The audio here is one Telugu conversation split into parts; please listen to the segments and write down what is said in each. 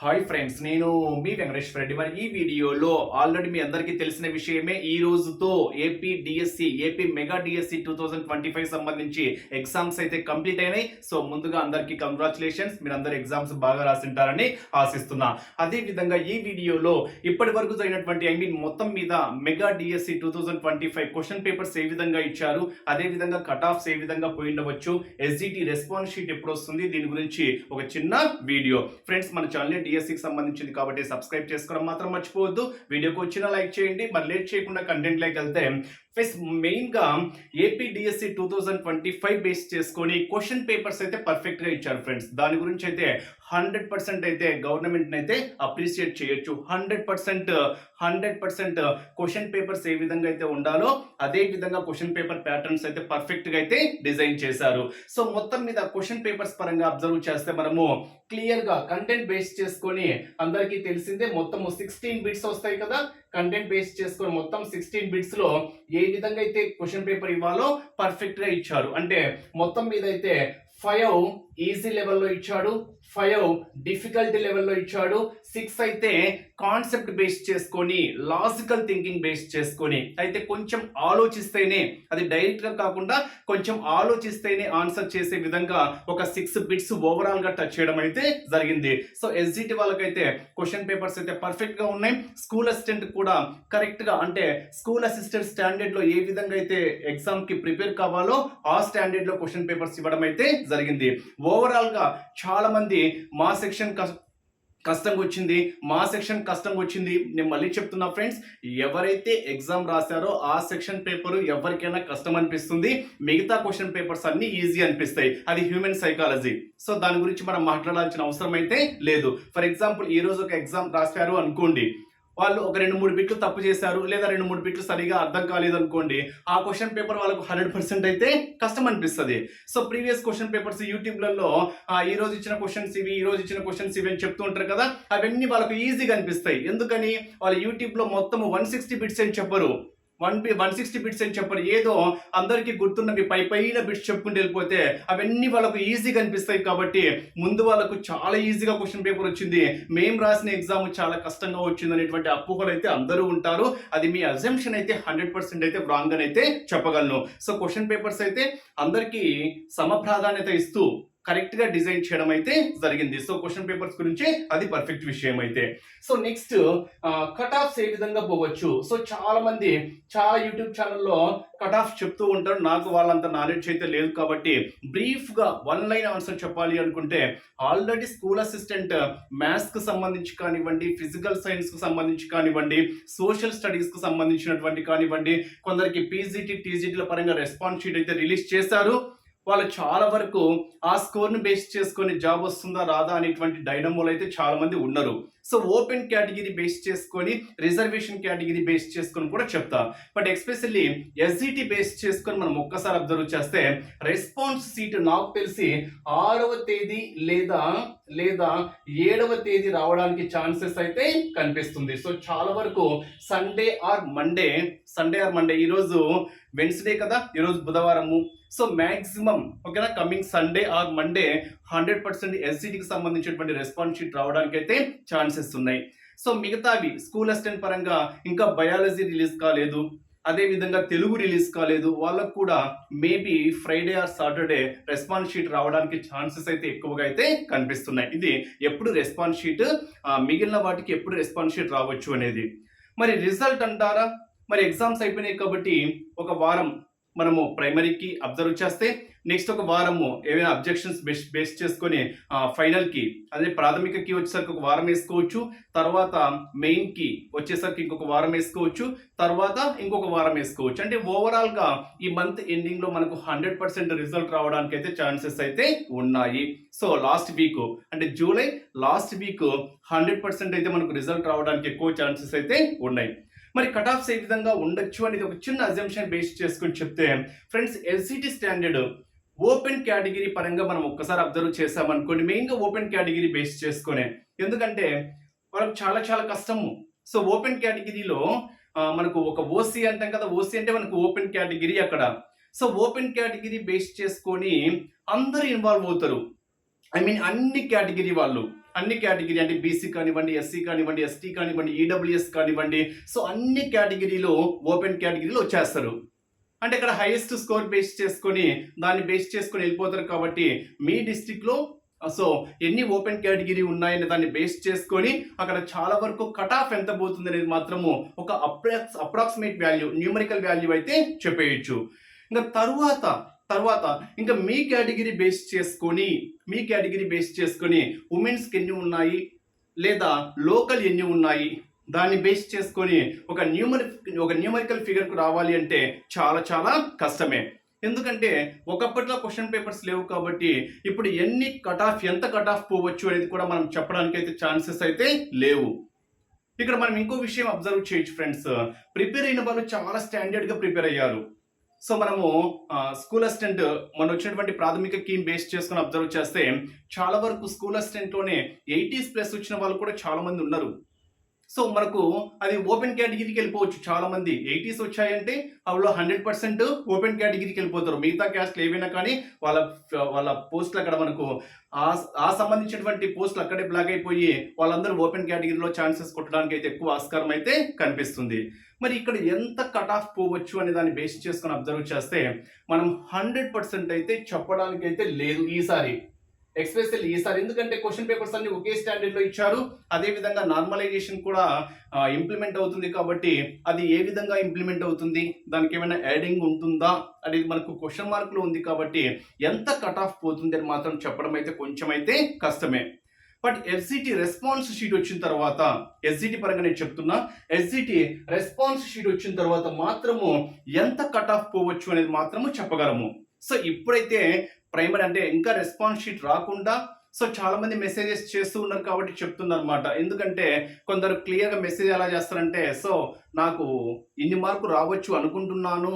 హాయ్ ఫ్రెండ్స్ నేను మీ వెంకటేశ్వర రెడ్డి. మరి ఈ వీడియోలో ఆల్రెడీ మీ అందరికీ తెలిసిన విషయమే ఈ రోజుతో AP DSC AP mega DSC two thousand twenty five సంబంధించి ఎగ్జామ్స్ అయితే కంప్లీట్ అయినాయి. సో ముందుగా అందరికీ కంగ్రాచులేషన్స్ మీరు అందరు ఎగ్జామ్స్ బాగా రాసింటారని ఆశిస్తున్నా. అదేవిధంగా ఈ వీడియోలో ఇప్పటి వరకు జరిగినటువంటి ఐ మీన్ మొత్తం మీద mega DSC two thousand twenty five question papers ఏ విధంగా ఇచ్చారు అదే విధంగా కట్ ఆఫ్స్ ఏ విధంగా పోయి ఉండవచ్చు ఎస్జిటి రెస్పాన్స్ షీట్ ఎప్పుడు వస్తుంది దీని గురించి ఒక చిన్న వీడియో. ఫ్రెండ్స్ మన ఛానల్ డిఎస్సికి సంబంధించింది కాబట్టి సబ్స్క్రైబ్ చేసుకోవడం మాత్రం మర్చిపోవద్దు. వీడియోకి వచ్చిన లైక్ చేయండి. మరి లేట్ చేయకుండా కంటెంట్ లైక్ వెళ్తే ఫస్ట్ మెయిన్గా AP DSC AP DSC two thousand twenty five base చేసుకొని క్వశ్చన్ పేపర్స్ అయితే పర్ఫెక్ట్గా ఇచ్చారు ఫ్రెండ్స్ దాని గురించి అయితే హండ్రెడ్ పర్సెంట్ అయితే గవర్నమెంట్ని అయితే అప్రిషియేట్ చేయొచ్చు. Hundred percent hundred percent question papers ఏ విధంగా అయితే ఉండాలో అదే విధంగా క్వశ్చన్ పేపర్ ప్యాటర్న్స్ అయితే పర్ఫెక్ట్గా అయితే డిజైన్ చేశారు. సో మొత్తం మీద క్వశ్చన్ పేపర్స్ పరంగా అబ్జర్వ్ చేస్తే మనము క్లియర్గా కంటెంట్ బేస్ చేసుకొని అందరికీ తెలిసిందే. మొత్తం సిక్స్టీన్ బిట్స్ వస్తాయి కదా. కంటెంట్ బేస్ చేసుకొని మొత్తం సిక్స్టీన్ బిట్స్లో ఏ విధంగా అయితే క్వశ్చన్ పేపర్ ఇవ్వాలో పర్ఫెక్ట్గా ఇచ్చారు. అంటే మొత్తం మీద అయితే ఫైవ్ ఈజీ లెవెల్లో ఇచ్చాడు ఫైవ్ డిఫికల్టీ లెవెల్లో ఇచ్చాడు సిక్స్ అయితే కాన్సెప్ట్ బేస్ చేసుకొని లాజికల్ థింకింగ్ బేస్ చేసుకొని అయితే కొంచెం ఆలోచిస్తేనే అది డైరెక్ట్గా కాకుండా కొంచెం ఆలోచిస్తేనే ఆన్సర్ చేసే విధంగా ఒక సిక్స్ బిట్స్ ఓవరాల్గా టచ్ చేయడం అయితే జరిగింది. సో ఎస్జిటి వాళ్ళకైతే క్వశ్చన్ పేపర్స్ అయితే పర్ఫెక్ట్గా ఉన్నాయి. స్కూల్ అసిస్టెంట్ కూడా కరెక్ట్గా అంటే స్కూల్ అసిస్టెంట్ స్టాండర్డ్లో ఏ విధంగా అయితే ఎగ్జామ్కి ప్రిపేర్ కావాలో ఆ స్టాండర్డ్లో క్వశ్చన్ పేపర్స్ ఇవ్వడం అయితే జరిగింది. ఓవరాల్గా చాలా మంది మా సెక్షన్ కష్టంగా వచ్చింది మా సెక్షన్ కష్టంగా వచ్చింది నేను మళ్ళీ చెప్తున్నా ఫ్రెండ్స్ ఎవరైతే ఎగ్జామ్ రాశారో ఆ సెక్షన్ పేపర్ ఎవరికైనా కష్టం అనిపిస్తుంది మిగతా క్వశ్చన్ పేపర్స్ అన్ని ఈజీ అనిపిస్తాయి. అది హ్యూమన్ సైకాలజీ సో దాని గురించి మనం మాట్లాడాల్సిన అవసరం అయితే లేదు. ఫర్ ఎగ్జాంపుల్ ఈ రోజు ఒక ఎగ్జామ్ రాశారు అనుకోండి. వాళ్ళు ఒక రెండు మూడు బిట్లు తప్పు చేశారు లేదా రెండు మూడు బిట్లు సరిగా అర్థం కాలేదు అనుకోండి ఆ క్వశ్చన్ పేపర్ వాళ్ళకు హండ్రెడ్ పర్సెంట్ అయితే కష్టం అనిపిస్తుంది. సో ప్రీవియస్ క్వశ్చన్ పేపర్స్ యూట్యూబ్లలో ఈ రోజు ఇచ్చిన క్వశ్చన్స్ ఇవి ఈ రోజు ఇచ్చిన క్వశ్చన్స్ ఇవి అని చెప్తూ ఉంటారు కదా అవన్నీ వాళ్ళకు ఈజీగా అనిపిస్తాయి. ఎందుకని? వాళ్ళు యూట్యూబ్లో మొత్తం వన్ సిక్స్టీ బిట్స్ అని చెప్పరు. One B one sixty bits అని చెప్పరు. ఏదో అందరికీ గుర్తున్నవి పై పైన బిట్స్ చెప్పుకుంటూ వెళ్ళిపోతే అవన్నీ వాళ్ళకు ఈజీగా అనిపిస్తాయి కాబట్టి ముందు వాళ్ళకు చాలా ఈజీగా క్వశ్చన్ పేపర్ వచ్చింది. మేము రాసిన ఎగ్జామ్ చాలా కష్టంగా వచ్చింది అనేటువంటి అపోహలు అయితే అందరూ ఉంటారు. అది మీ అజంప్షన్ అయితే హండ్రెడ్ పర్సెంట్ అయితే రాంగ్ అని అయితే చెప్పగలను. సో క్వశ్చన్ పేపర్స్ అయితే అందరికీ సమప్రాధాన్యత ఇస్తూ కరెక్ట్గా డిజైన్ చేయడం అయితే జరిగింది. సో క్వశ్చన్ పేపర్స్ గురించి అది పర్ఫెక్ట్ విషయం అయితే. సో నెక్స్ట్ కట్ ఆఫ్స్ ఏ విధంగా పోవచ్చు? సో చాలా మంది చాలా యూట్యూబ్ ఛానల్లో కట్ ఆఫ్ చెప్తూ ఉంటారు. నాకు వాళ్ళంత నాలెడ్జ్ అయితే లేదు కాబట్టి బ్రీఫ్గా వన్ లైన్ ఆన్సర్ చెప్పాలి అనుకుంటే ఆల్రెడీ స్కూల్ అసిస్టెంట్ మ్యాథ్స్కి సంబంధించి కానివ్వండి ఫిజికల్ సైన్స్కు సంబంధించి కానివ్వండి సోషల్ స్టడీస్కి సంబంధించినటువంటి కానివ్వండి కొందరికి పీజీటీ టీజీటీల పరంగా రెస్పాన్స్ షీట్ అయితే రిలీజ్ చేశారు. వాళ్ళు చాలా వరకు ఆ స్కోర్ని బేస్ చేసుకొని జాబ్ వస్తుందా రాదా అనేటువంటి డైనమోలు అయితే చాలా మంది ఉన్నారు. సో ఓపెన్ కేటగిరీ బేస్ చేసుకొని రిజర్వేషన్ కేటగిరీ బేస్ చేసుకొని కూడా చెప్తా. బట్ ఎస్పెషల్లీ ఎస్జిటి బేస్ చేసుకొని మనం ఒక్కసారి అబ్జర్వ్ చేస్తే రెస్పాన్స్ సీట్ నాకు తెలిసి ఆరవ తేదీ లేదా లేదా ఏడవ తేదీ రావడానికి ఛాన్సెస్ అయితే కనిపిస్తుంది. సో చాలా వరకు Sunday or Monday Sunday or Monday ఈరోజు వెన్స్డే కదా ఈరోజు బుధవారము. సో మ్యాక్సిమం ఓకేనా coming Sunday or Monday hundred percent ఎస్సీటీకి సంబంధించినటువంటి రెస్పాన్స్ షీట్ రావడానికి అయితే ఛాన్సెస్ ఉన్నాయి. సో మిగతావి స్కూల్ అసిస్టెంట్ పరంగా ఇంకా బయాలజీ రిలీజ్ కాలేదు. అదే విధంగా తెలుగు రిలీజ్ కాలేదు. వాళ్ళకు కూడా maybe Friday or Saturday response sheet రావడానికి ఛాన్సెస్ అయితే ఎక్కువగా అయితే కనిపిస్తున్నాయి. ఇది ఎప్పుడు రెస్పాన్స్ షీట్ మిగిలిన వాటికి ఎప్పుడు రెస్పాన్స్ షీట్ రావచ్చు అనేది. మరి రిజల్ట్ అంటారా? మరి ఎగ్జామ్స్ అయిపోయినాయి కాబట్టి ఒక వారం మనము ప్రైమరీకి అబ్జర్వ్ చేస్తే నెక్స్ట్ ఒక వారము ఏమైనా అబ్జెక్షన్స్ బేస్ బేస్ చేసుకొని ఫైనల్కి అదే ప్రాథమికకి వచ్చేసరికి ఒక వారం వేసుకోవచ్చు. తర్వాత మెయిన్కి వచ్చేసరికి ఇంకొక వారం వేసుకోవచ్చు. తర్వాత ఇంకొక వారం వేసుకోవచ్చు. అంటే ఓవరాల్గా ఈ మంత్ ఎండింగ్లో మనకు హండ్రెడ్ పర్సెంట్ రిజల్ట్ రావడానికి అయితే ఛాన్సెస్ అయితే ఉన్నాయి. సో లాస్ట్ వీక్ అంటే July last week hundred percent అయితే మనకు రిజల్ట్ రావడానికి ఎక్కువ ఛాన్సెస్ అయితే ఉన్నాయి. మరి కట్ ఆఫ్స్ ఏ విధంగా ఉండొచ్చు అనేది ఒక చిన్న అజంప్షన్ బేస్ చేసుకుని చెప్తే friends LCT standard open category పరంగా మనం ఒక్కసారి అబ్జర్వ్ చేసామనుకోండి మెయిన్గా ఓపెన్ కేటగిరీ బేస్ చేసుకునే ఎందుకంటే మనకు చాలా చాలా కష్టము సో ఓపెన్ కేటగిరీలో మనకు ఒక ఓసీ అంటాం కదా. ఓసీ అంటే మనకు ఓపెన్ కేటగిరీ అక్కడ. సో ఓపెన్ కేటగిరీ బేస్ చేసుకొని అందరూ ఇన్వాల్వ్ అవుతారు. ఐ మీన్ అన్ని కేటగిరీ వాళ్ళు. అన్ని కేటగిరీ అంటే బీసీ కానివ్వండి ఎస్సీ కానివ్వండి ఎస్టీ కానివ్వండి ఈడబ్ల్యూఎస్ కానివ్వండి సో అన్ని కేటగిరీలో ఓపెన్ కేటగిరీలో వచ్చేస్తారు. అంటే ఇక్కడ హైయెస్ట్ స్కోర్ బేస్ చేసుకొని దాన్ని బేస్ చేసుకొని వెళ్ళిపోతారు కాబట్టి మీ డిస్టిక్లో సో ఎన్ని ఓపెన్ కేటగిరీ ఉన్నాయని దాన్ని బేస్ చేసుకొని అక్కడ చాలా వరకు కట్ ఆఫ్ ఎంత పోతుంది అనేది మాత్రము ఒక approx approximate value numerical value అయితే చెప్పేయచ్చు. ఇంకా తరువాత తర్వాత ఇంకా మీ కేటగిరీ బేస్ చేసుకొని మీ కేటగిరీ బేస్ చేసుకొని ఉమెన్స్కి ఎన్ని ఉన్నాయి లేదా లోకల్ ఎన్ని ఉన్నాయి? దాన్ని బేస్ చేసుకొని ఒక న్యూమరి ఒక న్యూమరికల్ ఫిగర్కు రావాలి అంటే చాలా చాలా కష్టమే. ఎందుకంటే ఒకప్పట్లో క్వశ్చన్ పేపర్స్ లేవు కాబట్టి ఇప్పుడు ఎన్ని కట్ ఆఫ్ ఎంత కట్ ఆఫ్ పోవచ్చు అనేది కూడా మనం చెప్పడానికి అయితే ఛాన్సెస్ అయితే లేవు. ఇక్కడ మనం ఇంకో విషయం అబ్జర్వ్ చేయొచ్చు ఫ్రెండ్స్. ప్రిపేర్ అయిన వాళ్ళు చాలా స్టాండర్డ్గా ప్రిపేర్ అయ్యారు. సో మనము స్కూల్ అసిస్టెంట్ మనం వచ్చినటువంటి ప్రాథమిక కీమ్ బేస్ చేసుకుని అబ్జర్వ్ చేస్తే చాలా వరకు స్కూల్ అసిస్టెంట్లోనే ఎయిటీస్ ప్లస్ వచ్చిన వాళ్ళు కూడా చాలా మంది ఉన్నారు. సో మనకు అది ఓపెన్ కేటగిరీకి వెళ్ళిపోవచ్చు. చాలా మంది ఎయిటీస్ వచ్చాయంటే వాళ్ళు హండ్రెడ్ పర్సెంట్ ఓపెన్ కేటగిరీకి వెళ్ళిపోతారు. మిగతా క్యాస్ట్లు ఏవైనా కానీ వాళ్ళ వాళ్ళ పోస్టులు అక్కడ మనకు ఆ ఆ సంబంధించినటువంటి పోస్టులు అక్కడే బ్లాక్ అయిపోయి వాళ్ళందరూ ఓపెన్ కేటగిరీలో ఛాన్సెస్ కొట్టడానికి అయితే ఎక్కువ ఆస్కారం అయితే కనిపిస్తుంది. మరి ఇక్కడ ఎంత కట్ ఆఫ్ పోవచ్చు అనే దాన్ని బేస్ చేసుకొని అబ్జర్వ్ చేస్తే మనం హండ్రెడ్ పర్సెంట్ అయితే చెప్పడానికి అయితే లేదు ఈసారి. ఎక్స్పెషల్ ఈసారి ఎందుకంటే క్వశ్చన్ పేపర్స్ అన్ని ఒకే స్టాండర్డ్లో ఇచ్చారు. అదే విధంగా నార్మలైజేషన్ కూడా ఇంప్లిమెంట్ అవుతుంది కాబట్టి అది ఏ విధంగా ఇంప్లిమెంట్ అవుతుంది? దానికి ఏమైనా యాడింగ్ ఉంటుందా? అనేది మనకు క్వశ్చన్ మార్కులు ఉంది కాబట్టి ఎంత కట్ ఆఫ్ పోతుంది అని మాత్రం చెప్పడం అయితే కొంచెం అయితే కష్టమే బట్ ఎస్సిటి రెస్పాన్స్ షీట్ వచ్చిన తర్వాత ఎస్సిటి పరంగా నేను చెప్తున్నా ఎస్సిటి రెస్పాన్స్ షీట్ వచ్చిన తర్వాత మాత్రము ఎంత కట్ ఆఫ్ పోవచ్చు అనేది మాత్రము చెప్పగలము. సో ఇప్పుడైతే ప్రైమరీ అంటే ఇంకా రెస్పాన్స్ షీట్ రాకుండా సో చాలా మంది మెసేజెస్ చేస్తూ ఉన్నారు కాబట్టి చెప్తున్నారు అనమాట ఎందుకంటే కొందరు క్లియర్గా మెసేజ్ ఎలా చేస్తారంటే సో నాకు ఇన్ని మార్కు రావచ్చు అనుకుంటున్నాను.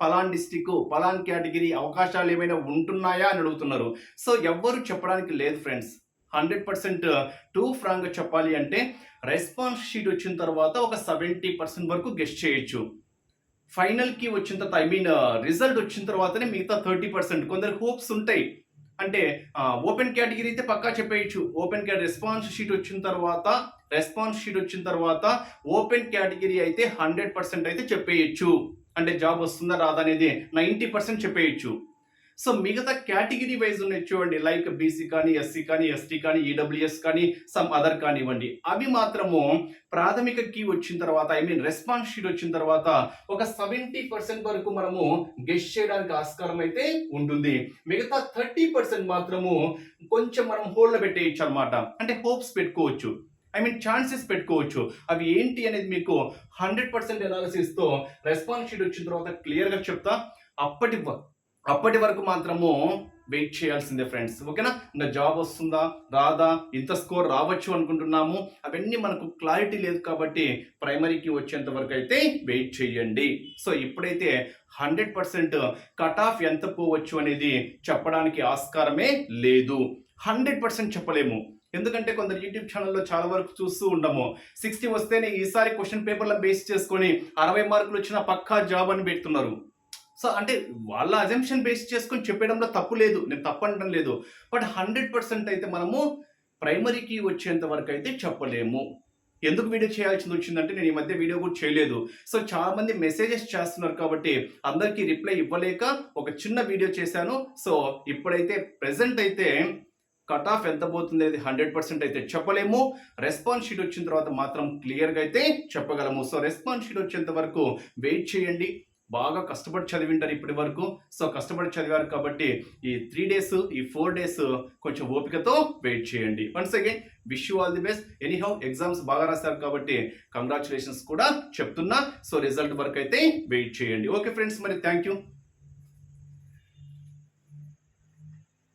పలాన్ డిస్టిక్ పలాన్ కేటగిరీ అవకాశాలు ఏమైనా ఉంటున్నాయా? అని అడుగుతున్నారు. సో ఎవ్వరు చెప్పడానికి లేదు ఫ్రెండ్స్. హండ్రెడ్ పర్సెంట్ టూ ఫ్రాంక్గా చెప్పాలి అంటే రెస్పాన్స్ షీట్ వచ్చిన తర్వాత ఒక సెవెంటీ పర్సెంట్ వరకు గెస్ట్ చేయొచ్చు. ఫైనల్కి వచ్చిన తర్వాత ఐ మీన్ రిజల్ట్ వచ్చిన తర్వాతనే మిగతా థర్టీ పర్సెంట్ కొందరు హోప్స్ ఉంటాయి. అంటే ఓపెన్ కేటగిరీ అయితే పక్కా చెప్పేయచ్చు. ఓపెన్ కేట రెస్పాన్స్ షీట్ వచ్చిన తర్వాత రెస్పాన్స్ షీట్ వచ్చిన తర్వాత ఓపెన్ కేటగిరీ అయితే హండ్రెడ్ పర్సెంట్ అయితే చెప్పేయచ్చు. అంటే జాబ్ వస్తుందా రాదా అనేది నైంటీ పర్సెంట్ చెప్పేయచ్చు. సో మిగతా కేటగిరీ వైజ్ ఉన్నాయి చూడండి లైక్ బీసీ కానీ ఎస్సీ కానీ ఎస్టీ కానీ ఈడబ్ల్యూఎస్ కానీ సమ్ అదర్ కానివ్వండి. అవి మాత్రము ప్రాథమిక కీ వచ్చిన తర్వాత ఐ మీన్ రెస్పాన్స్ షీట్ వచ్చిన తర్వాత ఒక సెవెంటీ పర్సెంట్ వరకు మనము గెస్ట్ చేయడానికి ఆస్కారం అయితే ఉంటుంది. మిగతా థర్టీ పర్సెంట్ మాత్రము కొంచెం మనం హోల్డ్ పెట్టేయచ్చు అనమాట అంటే హోప్స్ పెట్టుకోవచ్చు. ఐ మీన్ ఛాన్సెస్ పెట్టుకోవచ్చు. అవి ఏంటి అనేది మీకు హండ్రెడ్ పర్సెంట్ ఎనాలిసిస్తో రెస్పాన్స్ షీట్ వచ్చిన తర్వాత క్లియర్గా చెప్తా. అప్పటి అప్పటి వరకు మాత్రము వెయిట్ చేయాల్సిందే ఫ్రెండ్స్ ఓకేనా? ఇంకా జాబ్ వస్తుందా? రాదా? ఇంత స్కోర్ రావచ్చు అనుకుంటున్నాము? అవన్నీ మనకు క్లారిటీ లేదు కాబట్టి ప్రైమరీకి వచ్చేంత వరకు అయితే వెయిట్ చేయండి. సో ఇప్పుడైతే హండ్రెడ్ పర్సెంట్ కట్ ఆఫ్ ఎంత పోవచ్చు అనేది చెప్పడానికి ఆస్కారమే లేదు. హండ్రెడ్ పర్సెంట్ చెప్పలేము. ఎందుకంటే కొందరు యూట్యూబ్ ఛానల్లో చాలా వరకు చూస్తూ ఉండము. సిక్స్టీ వస్తేనే ఈసారి క్వశ్చన్ పేపర్లను బేస్ చేసుకొని అరవై మార్కులు వచ్చిన పక్కా జాబ్ అని పెడుతున్నారు. సో అంటే వాళ్ళ అజంప్షన్ బేస్ చేసుకొని చెప్పడంలో తప్పు లేదు. నేను తప్పు అనడం లేదు. బట్ హండ్రెడ్ పర్సెంట్ అయితే మనము ప్రైమరీకి వచ్చేంత వరకు అయితే చెప్పలేము. ఎందుకు వీడియో చేయాల్సింది వచ్చిందంటే నేను ఈ మధ్య వీడియో కూడా చేయలేదు. సో చాలా మంది మెసేజెస్ చేస్తున్నారు కాబట్టి అందరికీ రిప్లై ఇవ్వలేక ఒక చిన్న వీడియో చేశాను. సో ఇప్పుడైతే ప్రెసెంట్ అయితే కట్ ఆఫ్ ఎంత పోతుంది అది హండ్రెడ్ పర్సెంట్ అయితే చెప్పలేము. రెస్పాన్స్ షీట్ వచ్చిన తర్వాత మాత్రం క్లియర్గా అయితే చెప్పగలము. సో రెస్పాన్స్ షీట్ వచ్చేంత వరకు వెయిట్ చేయండి. బాగా కష్టపడి చదివింటారు ఇప్పటి వరకు. సో కష్టపడి చదివారు కాబట్టి ఈ త్రీ డేస్ ఈ ఫోర్ డేస్ కొంచెం ఓపికతో వెయిట్ చేయండి. Once again wish you all the best anyhow exams బాగా రాశారు కాబట్టి కంగ్రాచులేషన్స్ కూడా చెప్తున్నా. సో రిజల్ట్ వరకు అయితే వెయిట్ చేయండి. ఓకే ఫ్రెండ్స్ మరి థ్యాంక్ యూ